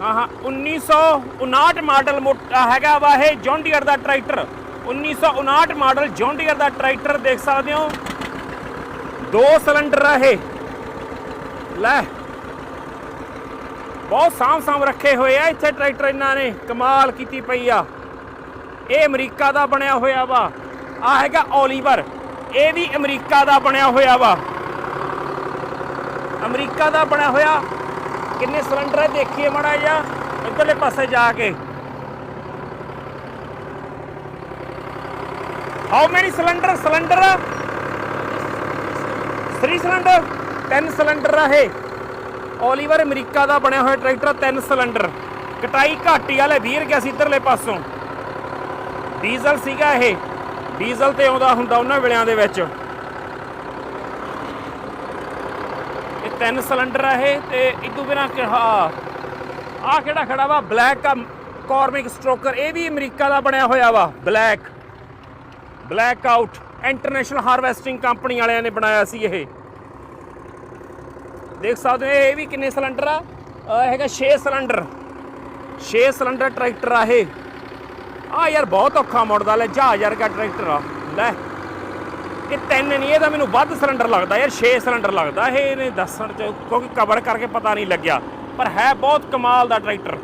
ਹਾਂ ਹਾਂ 1959 ਮਾਡਲ ਮੋਟਾ ਹੈਗਾ ਵਾ ਇਹ ਜੌਂਡੀਅਰ ਦਾ ਟਰੈਕਟਰ। 1959 ਮਾਡਲ ਜੌਂਡੀਅਰ ਦਾ ਟਰੈਕਟਰ ਦੇਖ ਸਕਦੇ ਹੋ। ਦੋ ਸਿਲੰਡਰ ਆ ਇਹ। ਲੈ, ਬਹੁਤ ਸਾਂਭ ਸਾਂਭ ਰੱਖੇ ਹੋਏ ਆ ਇੱਥੇ ਟਰੈਕਟਰ ਇਹਨਾਂ ਨੇ। ਕਮਾਲ ਕੀਤੀ ਪਈ ਆ। ਇਹ ਅਮਰੀਕਾ ਦਾ ਬਣਿਆ ਹੋਇਆ ਵਾ। ਆ ਹੈਗਾ ਓਲੀਵਰ ਇਹ ਵੀ ਅਮਰੀਕਾ ਦਾ ਬਣਿਆ ਹੋਇਆ ਵਾ। ਅਮਰੀਕਾ ਦਾ ਬਣਿਆ ਹੋਇਆ। ਕਿੰਨੇ ਸਿਲੰਡਰ ਹੈ ਦੇਖੀਏ ਮੜਾ ਜਾ ਇੱਧਰਲੇ ਪਾਸੇ ਜਾ ਕੇ। How many cylinder cylinder. 3 cylinder 10 cylinder ਆ ਇਹ। ਓਲੀਵਰ ਅਮਰੀਕਾ ਦਾ ਬਣਿਆ ਹੋਇਆ ਟਰੈਕਟਰ ਤਿੰਨ ਸਿਲੰਡਰ। ਕਟਾਈ ਘਾਟੀ ਵਾਲੇ ਵੀਰ ਗਿਆ ਸੀ ਇੱਧਰਲੇ ਪਾਸੋਂ। ਡੀਜ਼ਲ ਸੀਗਾ ਇਹ। ਡੀਜ਼ਲ ਤੇ ਆਉਂਦਾ ਹੁੰਦਾ ਉਹਨਾਂ ਵੇਲਿਆਂ ਦੇ ਵਿੱਚ। ਤਿੰਨ ਸਿਲੰਡਰ ਆ ਇਹ ਤੇ ਇਦੋਂ ਬਿਨਾ ਕਿਹਾ ਆ ਕਿਹੜਾ ਖੜਾ ਵਾ? ਬਲੈਕ ਆ ਕਾਰਮਿਕ ਸਟ੍ਰੋਕਰ, ਇਹ ਵੀ ਅਮਰੀਕਾ ਦਾ ਬਣਿਆ ਹੋਇਆ ਵਾ। Black. Black out. International harvesting company ਵਾਲਿਆਂ ਨੇ ਬਣਾਇਆ ਸੀ ਇਹ। ਦੇਖ ਸਕਦੇ ਹੋ, ਇਹ ਵੀ ਕਿੰਨੇ ਸਿਲੰਡਰ ਆ? ਹੈਗਾ 6 ਸਿਲੰਡਰ। 6 ਸਿਲੰਡਰ ਟਰੈਕਟਰ ਆ ਇਹ। ਆ ਯਾਰ, ਬਹੁਤ ਔਖਾ ਮੁੜਦਾ। ਲੈ, ਜਹਾਜ਼ ਦਾ ਟਰੈਕਟਰ ਆ। ਲੈ। ਕਿ ਤਿੰਨ ਨਹੀਂ, ਇਹਦਾ ਮੈਨੂੰ ਵੱਧ ਸਿਲੰਡਰ ਲੱਗਦਾ ਯਾਰ 6 ਸਿਲੰਡਰ ਲੱਗਦਾ। ਇਹ ਇਹਨੇ ਦੱਸਣ ਚ ਕਿਉਂਕਿ ਕਵਰ ਕਰਕੇ ਪਤਾ ਨਹੀਂ ਲੱਗਿਆ। ਪਰ ਹੈ ਬਹੁਤ ਕਮਾਲ ਦਾ ਟਰੈਕਟਰ